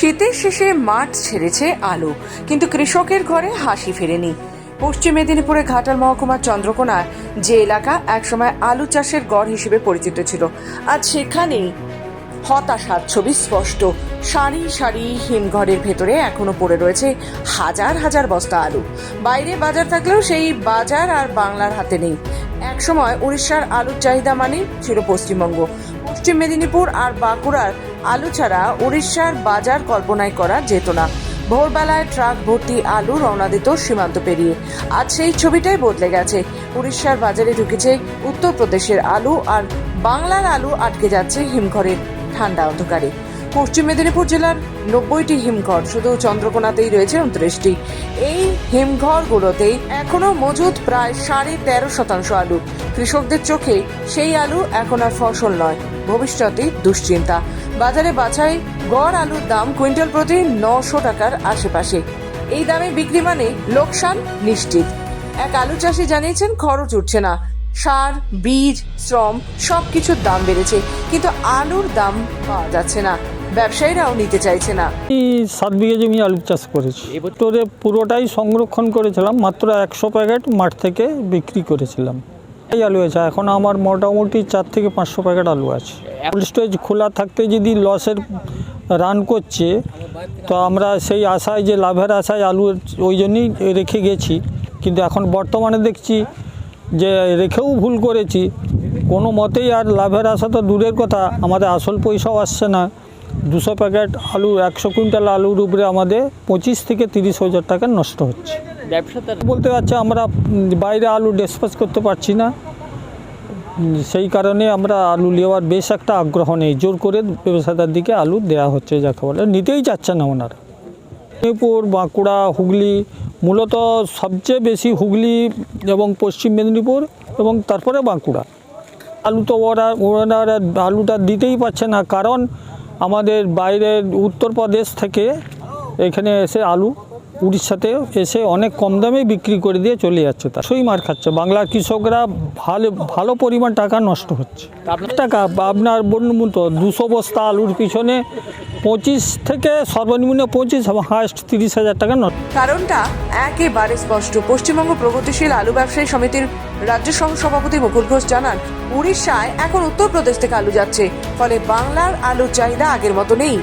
শীতের শেষে মাঠ ছেড়েছে আলু। কিন্তু কৃষকের ঘরে হাসি ফেরেনি। পশ্চিম মেদিনীপুরে ঘাটাল মহকুমার চন্দ্রকোনায় যে এলাকা একসময় আলু চাষের গড় হিসেবে পরিচিত ছিল, আজ সেখানেই হতাশার ছবি স্পষ্ট। সারি সারি হিমঘরের ভেতরে এখনও পড়ে রয়েছে হাজার হাজার বস্তা আলু। বাইরে বাজার থাকলেও সেই বাজার আর বাংলার হাতে নেই। একসময় উড়িষ্যার আলুর চাহিদা মানে ছিল পশ্চিমবঙ্গ। পশ্চিম মেদিনীপুর আর বাঁকুড়ার আলু ছাড়া উড়িষ্যার বাজার কল্পনায় করা যেত না। ভোরবেলায় ট্রাক ভর্তি আলু রওনা দিত সীমান্ত পেরিয়ে। আজ সেই ছবিটাই বদলে গেছে। উড়িষ্যার বাজারে ঢুকেছে উত্তরপ্রদেশের আলু আর বাংলার আলু আটকে যাচ্ছে হিমঘরের ঠান্ডা অন্ধকারে। পশ্চিম মেদিনীপুর জেলার নব্বইটি হিমঘর শুধু চন্দ্রকোনাতেই রয়েছে উনত্রিশটি। এই হিমঘরগুলোতেই এখনও মজুদ প্রায় সাড়ে তেরো শতাংশ আলু। কৃষকদের চোখে সেই আলু এখন আর ফসল নয়। ভবিষ্যতে দুশ্চিন্তা। বাজারে বাছাই, গড় আলুর দাম কুইন্টাল প্রতি নশো টাকার আশেপাশে। এই দামে বিক্রি মানে লোকসান নিশ্চিত। এক আলু চাষি জানিয়েছেন, খরচ উঠছে না। সার, বীজ, শ্রম, সবকিছুর দাম বেড়েছে, কিন্তু আলুর দাম পাওয়া যাচ্ছে না। ব্যবসায়ীরাও নিতে চাইছে না। সাত বিঘে জমি আলু চাষ করেছি। এবছরে পুরোটাই সংরক্ষণ করেছিলাম, মাত্র একশো প্যাকেট মাঠ থেকে বিক্রি করেছিলাম। এই আলু আছে। এখন আমার মোটামুটি চার থেকে পাঁচশো প্যাকেট আলু আছে। কোল্ড স্টোরেজ খোলা থাকতে যদি লসের রান করছে, তো আমরা সেই আশায় যে লাভের আশায় আলু ওই জন্যই রেখে গেছি। কিন্তু এখন বর্তমানে দেখছি যে রেখেও ভুল করেছি। কোনো মতেই আর লাভের আশা তো দূরের কথা। আমাদের আসল পয়সাও আসছে না। দুশো প্যাকেট আলু, একশো কুইন্টাল আলুর উপরে আমাদের পঁচিশ থেকে তিরিশ হাজার টাকা নষ্ট হচ্ছে। ব্যবসাদার বলতে পারছে আমরা বাইরে আলু ডিসপাস করতে পারছি না। সেই কারণে আমরা আলু নেওয়ার বেশ একটা আগ্রহ নেই। জোর করে ব্যবসাদার দিকে আলু দেওয়া হচ্ছে যাকে বলে। নিতেই চাচ্ছে না ওনারা। মেদিনীপুর, বাঁকুড়া, হুগলি, মূলত সবচেয়ে বেশি হুগলি এবং পশ্চিম মেদিনীপুর এবং তারপরে বাঁকুড়া। আলু তো ওরা, ওনারা আলুটা দিতেই পারছে না। কারণ আমাদের বাইরের উত্তরপ্রদেশ থেকে এখানে এসে আলু উড়িষ্যাতে এসে অনেক কম দামে বিক্রি করে দিয়ে চলে যাচ্ছে তার। সই মার খাচ্ছে। বাংলার কৃষকরা ভালো ভালো পরিমাণ টাকা নষ্ট হচ্ছে। টাকা আপনার বলুন তো দুশো বস্তা আলুর পিছনে পঁচিশ থেকে সর্বনিম্ন পঁচিশ এবং হায়েস্ট তিরিশ হাজার টাকা নষ্ট। কারণটা একেবারে স্পষ্ট। পশ্চিমবঙ্গ প্রগতিশীল আলু ব্যবসায়ী সমিতির রাজ্য সহ সভাপতি মুকুল ঘোষ জানান উড়িষ্যায় এখন উত্তরপ্রদেশ থেকে আলু যাচ্ছে ফলে বাংলার আলুর চাহিদা আগের মতো নেই।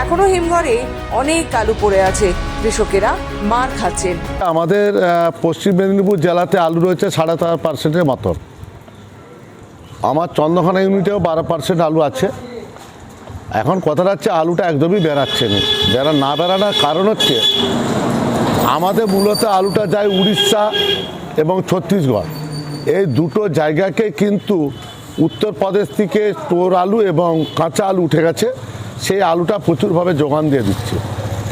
এখনও হিমঘরে অনেক আলু পড়ে আছে। কৃষকেরা মার খাচ্ছেন। আমাদের পশ্চিম মেদিনীপুর জেলাতে আলু রয়েছে সাড়ে চার পার্সেন্টের মতো। আমার চন্দ্রখানা ইউনিটেও বারো পার্সেন্ট আলু আছে। এখন কথাটা হচ্ছে আলুটা একদমই বেরাচ্ছে না। বেড়া, না বেড়ানোর কারণ হচ্ছে আমাদের মূলত আলুটা যায় উড়িষ্যা এবং ছত্তিশগড়। এই দুটো জায়গাকে কিন্তু উত্তরপ্রদেশ থেকে স্টোর আলু এবং কাঁচা আলু উঠে গেছে। সেই আলুটা প্রচুরভাবে যোগান দিয়ে দিচ্ছে।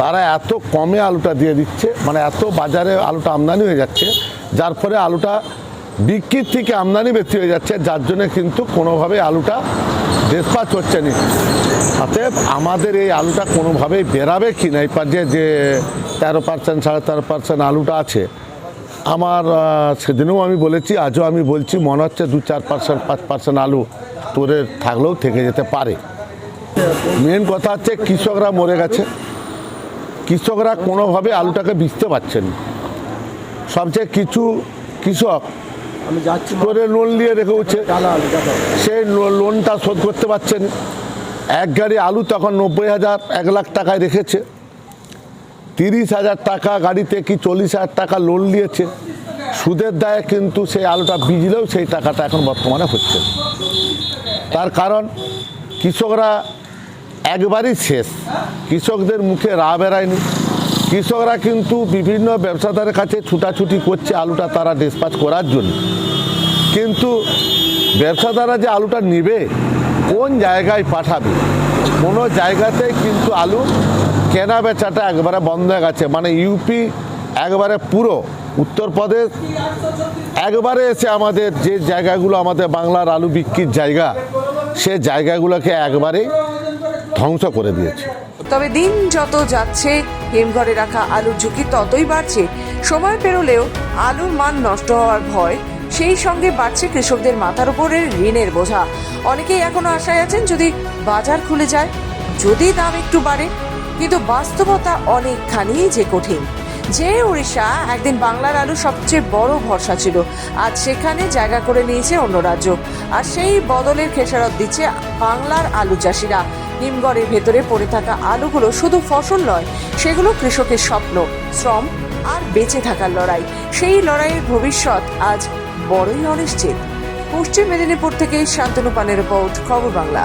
তারা এত কমে আলুটা দিয়ে দিচ্ছে মানে এত বাজারে আলুটা আমদানি হয়ে যাচ্ছে, যার ফলে আলুটা বিক্রির থেকে আমদানি বেশি হয়ে যাচ্ছে, যার জন্য কিন্তু কোনোভাবে আলুটা ডিসপাচ হচ্ছে না। অতএব আমাদের এই আলুটা কোনোভাবেই বেরাবে কি না, এই পাশে যে তেরো পার্সেন্ট সাড়ে তেরো পার্সেন্ট আলুটা আছে, আমার সেদিনেও আমি বলেছি, আজও আমি বলছি, মনে হচ্ছে দু চার পার্সেন্ট পাঁচ পার্সেন্ট আলু তোরের থাকলেও থেকে যেতে পারে। মেন কথা হচ্ছে কৃষকরা মরে গেছে। কৃষকরা কোনোভাবে আলুটাকে বিচতে পারছেন সবচেয়ে কিছু কৃষক আমি যাচ্ছি করে লোন নিয়ে রেখেছে সেই লোনটা শোধ করতে পারছেন। এক গাড়ি আলু তখন নব্বই হাজার এক লাখ টাকায় রেখেছে। তিরিশ হাজার টাকা গাড়িতে কি চল্লিশ হাজার টাকা লোন নিয়েছে। সুদের দায়ে কিন্তু সেই আলুটা বিজলেও সেই টাকাটা এখন বর্তমানে হচ্ছে তার কারণ কৃষকরা একবারই শেষ। কৃষকদের মুখে রা বেড়ায়নি। কৃষকরা কিন্তু বিভিন্ন ব্যবসাদারের কাছে ছুটাছুটি করছে আলুটা তারা ডিসপাচ করার জন্য। কিন্তু ব্যবসাদাররা যে আলুটা নেবে, কোন জায়গায় পাঠাবে? কোনো জায়গাতেই কিন্তু আলু কেনা বেচাটা একবারে বন্ধ হয়ে গেছে। মানে ইউপি একবারে পুরো উত্তরপ্রদেশ, একবারে এসে আমাদের যে জায়গাগুলো আমাদের বাংলার আলু বিক্রির জায়গা, সে জায়গাগুলোকে একবারেই ধ্বংস করে দিয়েছে। তবে দিন যত যাচ্ছে, হিমঘরে রাখা আলুর ঝুঁকি ততই বাড়ছে। সময় পেরোলেও আলুর মান নষ্ট হওয়ার ভয়, সেই সঙ্গে বাড়ছে কৃষকদের মাথার উপরের ঋণের বোঝা। অনেকেই এখনও আশায় আছেন যদি বাজার খুলে যায়, যদি দাম একটু বাড়ে। কিন্তু বাস্তবতা অনেকখানি যে কঠিন। যে উড়িষ্যা একদিন বাংলার আলু সবচেয়ে বড় ভরসা ছিল, আজ সেখানে জায়গা করে নিয়েছে অন্য রাজ্য। আর সেই বদলের খেসারত দিচ্ছে বাংলার আলু চাষিরা। নিমগড়ের ভেতরে পড়ে থাকা আলুগুলো শুধু ফসল নয়, সেগুলো কৃষকের স্বপ্ন, শ্রম আর বেঁচে থাকার লড়াই। সেই লড়াইয়ের ভবিষ্যৎ আজ বড়ই অনিশ্চিত। পশ্চিম মেদিনীপুর থেকে শান্তনু পানের রিপোর্ট, খবর বাংলা।